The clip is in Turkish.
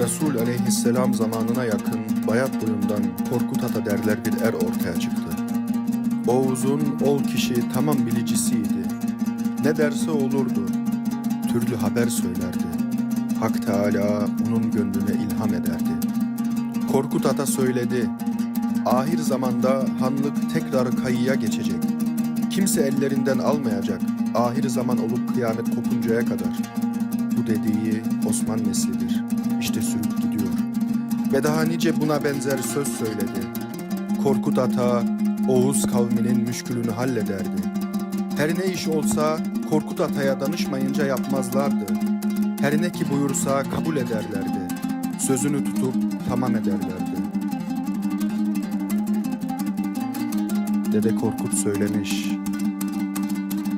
Resul aleyhisselam zamanına yakın bayat boyundan Korkut Ata derler bir er ortaya çıktı. Oğuz'un ol kişi tamam bilicisiydi. Ne derse olurdu. Türlü haber söylerdi. Hak Teala onun gönlüne ilham ederdi. Korkut Ata söyledi. Ahir zamanda hanlık tekrar kayıya geçecek. Kimse ellerinden almayacak. Ahir zaman olup kıyamet kopuncaya kadar. Bu dediği Osman neslidir. Ve daha nice buna benzer söz söyledi. Korkut Ata, Oğuz kavminin müşkülünü hallederdi. Her ne iş olsa Korkut Ata'ya danışmayınca yapmazlardı. Her ne ki buyursa kabul ederlerdi. Sözünü tutup tamam ederlerdi. Dede Korkut söylemiş.